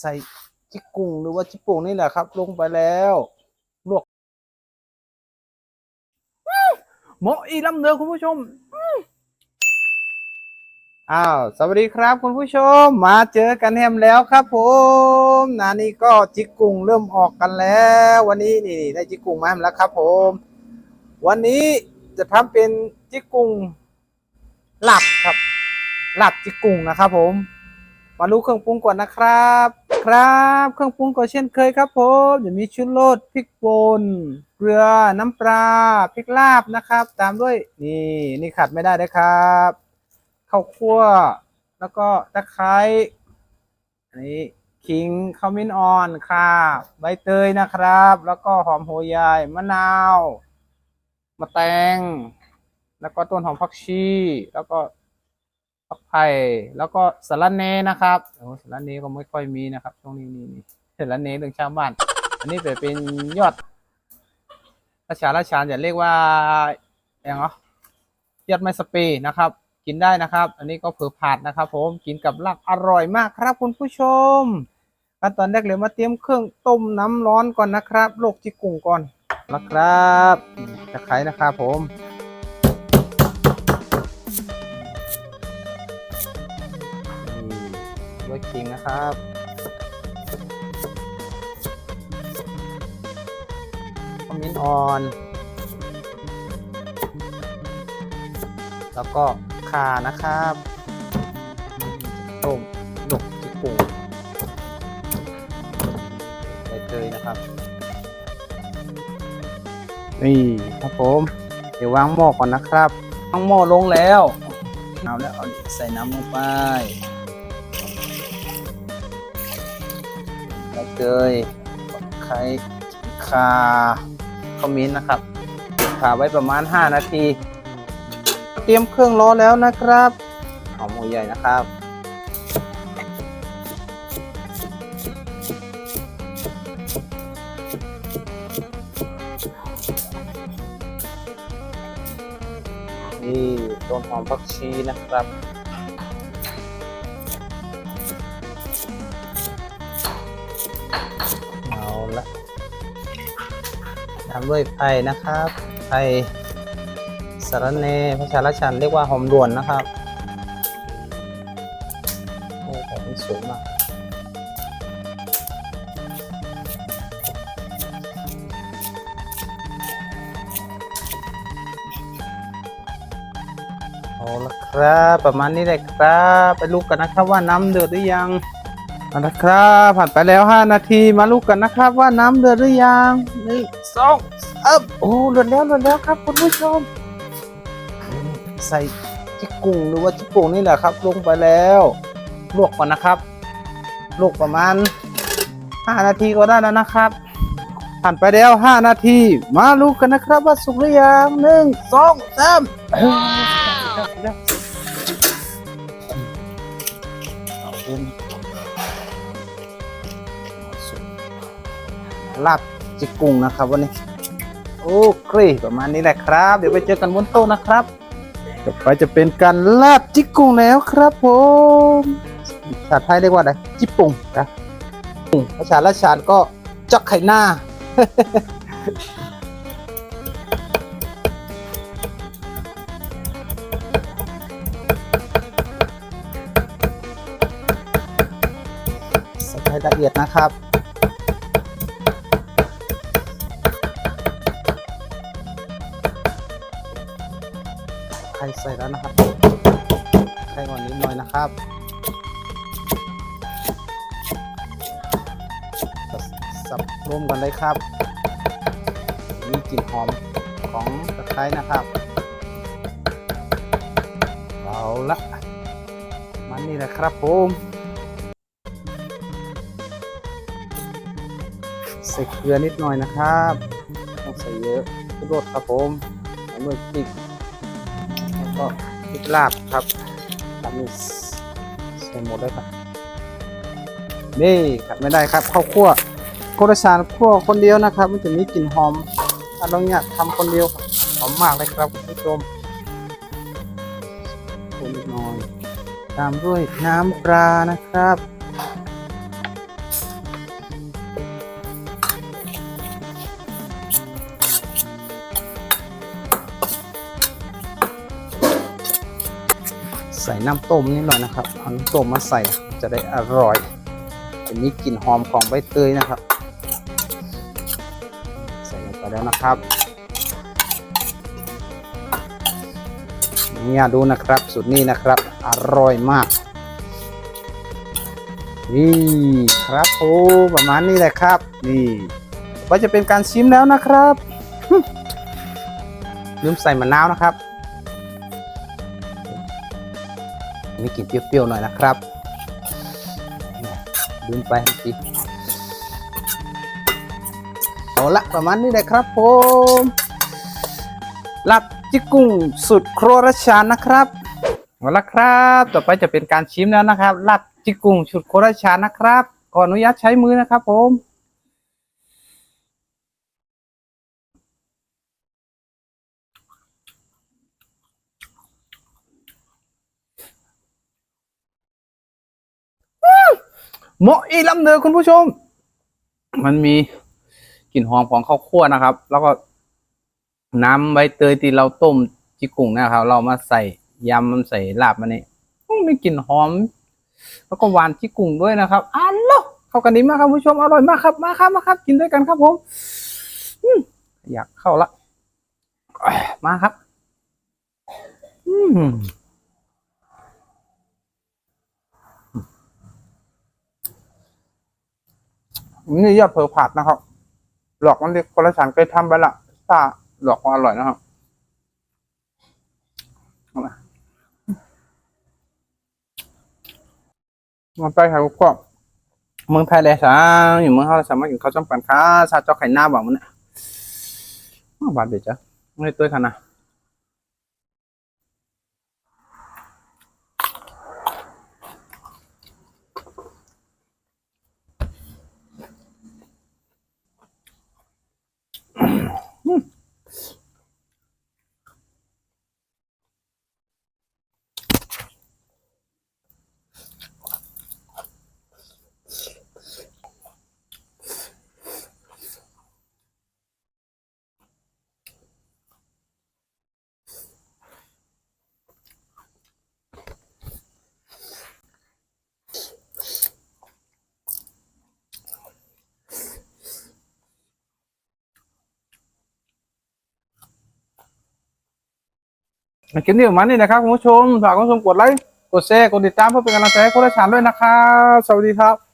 ใส่จิกกุ่งหรือว่าจิกโป่งนี่แหละครับ ลงไปแล้วลวกหมาะอีลำเนือคุณผู้ชมอ้าวสวัสดีครับคุณผู้ชมมาเจอกันแฮมแล้วครับ ผมนานี่ก็จิกกุ่งเริ่มออกกันแล้ว วันนี้นี่ได้จิกกุ่งมาแล้วครับ ผม วันนี้จะทำเป็นจิกกุ่งหลับครับ หลับจิกกุ่งนะครับ ผม มาดูเครื่องปรุงก่อนนะครับ ครับเครื่องปรุงก็เช่นเคยครับผมจะมีชุดรสพริกป่นเกลือน้ำปลาพริกลาบนะครับ ตามด้วยนี่นี่ขาดไม่ได้นะครับข้าวคั่ว แล้วก็ตะไคร้อันนี้ขิงขมิ้นอ่อนค่ะใบเตยนะครับ แล้วก็หอมหัวใหญ่มะนาวมะแตง แล้วก็ต้นหอมผักชี แล้วก็ ผักไผ่แล้วก็สารเนนะครับโอ้สารเนก็ไม่ค่อยมีนะครับช่วงนี้นี่นี่สารเนเรื่องชาวบ้าน อันนี้จะเป็นยอดราชาราชาจะเรียกว่าอย่างเนาะยอดไม้สเปรย์นะครับ กินได้นะครับ อันนี้ก็เผือผัดนะครับ ผมกินกับลาบอร่อยมากครับคุณผู้ชมขั้นตอนแรกเลยมาเตรียมเครื่องต้มน้ำร้อนก่อนนะครับ โลกจิกุ้งก่อนนะครับตะไคร้นะครับผม นี่ด้วยคิงนะครับขมิ้นออน แล้วก็ข่านะครับต้มหนกจิกกุ่งใบเตยนะครับ นี่ครับผม เดี๋ยววางหม้อก่อนนะครับวางหม้อลงแล้ว เอาแล้วเอาใส่น้ำลงไป เตยไข่คาขมิ้นนะครับขาไว้ประมาณ 5 นาที เตรียมเครื่องร้อนแล้วนะครับหอมหัวใหญ่นะครับนี่ต้นหอมผักชีนะครับามด้วยไผ่นะครับไผ่สารเนภาษาลชันเรียกว่าหอมด่วนนะครับโอ้แต่มันสวยมากเอาละครับประมาณนี้เลยครับไปลูกกันนะครับว่าน้ำเดือดหรือยังเอาละครับผ่านไปแล้ว 5 นาทีมาลูกกันนะครับว่าน้ำเดือดหรือยังนึ่ สองเอบโอ้เดือดแล้วเดือดแล้วครับคุณผู้ชม ใส่จิกกุ่งหรือว่าจิกโป่งนี่แหละครับ ลงไปแล้ว ลวกก่อนนะครับ ลวกประมาณ5นาทีก็ได้แล้วนะครับผ่านไปแล้ว 5 นาที มาลูกกันนะครับว่าสุกหรือยังหนึ่งสองสามเอ้ยเอาเป็นลาบ จิกกุ่งนะครับวันนี้ โอเคประมาณนี้แหละครับ เดี๋ยวไปเจอกันบนโต๊ะนะครับต่อไปจะเป็นการลาบจิกกุ่งแล้วครับผมภาษาไทยเรียกว่าอะไรจิปปุงครับภาษาละชานก็จักไข่หน้าใส่ละเอียดนะครับ ใส่แล้วนะครับไข่ก่อนนิดหน่อยนะครับสับรวมกันเลยครับ มีกลิ่นหอมของตะไคร้นะครับ เอาละ มันนี่แหละครับผมใส่เกลือนิดหน่อยนะครับ ต้องใส่เยอะรสครับผมใส่เมื่อกี้ ก็พริกลาบครับตามนี้ใส่หมดเลยครับนี่ครับไม่ได้ครับข้าวคั่วโครชานคั่วคนเดียวนะครับ มันจะมีกลิ่นหอมถ้าเราเนี่ยทำคนเดียวหอมมากเลยครับคุณผู้ชมคนนิดน้อย ตามด้วยน้ำปลานะครับ ส่น้ำต้มนิดหน่อยนะครับเอาน้ำต้มมาใส่จะได้อร่อยจะมีกลิ่นหอมของใบเตยนะครับ ใส่ลงไปแล้วนะครับเนี่ยดูนะครับสูตรนี้นะครับ อร่อยมากนี่ครับโอ้ประมาณนี้แหละครับ นี่ก็จะเป็นการชิมแล้วนะครับลืมใส่มะนาวนะครับ มีกลิ่นเปรี้ยวๆหน่อยนะครับลืมไปเมื่อกี้เอาละประมาณนี้แหละครับผมลับจิกุ้งสุดโครวรชานนะครับเอาละครับ ต่อไปจะเป็นการชิมแล้วนะครับลับจิกุ้งสุดโครวรชานนะครับขออนุญาตใช้มือนะครับผม เหมาะอีลำเนอคุณผู้ชม มันมีกลิ่นหอมของข้าวคั่วนะครับ แล้วก็น้ำใบเตยที่เราต้มจิกุ่งนะครับ เรามาใส่ยำมันใส่ลาบมันนี่มีกลิ่นหอม แล้วก็หวานจิกุ่งด้วยนะครับอันโลเข้ากันดีมากครับผู้ชมอร่อยมากครับมาครับมาครับ กินด้วยกันครับผมอืมอยากเข้าละมาครับ อืม นี่ยอดเพอผัดนะครับ หลอกมันเด็กคนละฉันเคยทำไปละถ้าหลอกอร่อยนะครับมาไปครับก็เมืองไทยเลยสาอยู่เมืองเขาสามารถกินข้าวจ้ำกันค่ะชาเจ้าไข่หน้าบอกมันเนี่ยบาดเดี๋ยวจ้ะไม่ได้ตัวขนาด คลิปนี้ประมาณนี้นะครับคุณผู้ชมฝากคุณผู้ชมกดไลค์กดแชร์กดติดตามเพื่อเป็นกำลังใจให้คนละชานด้วยนะครับ สวัสดีครับ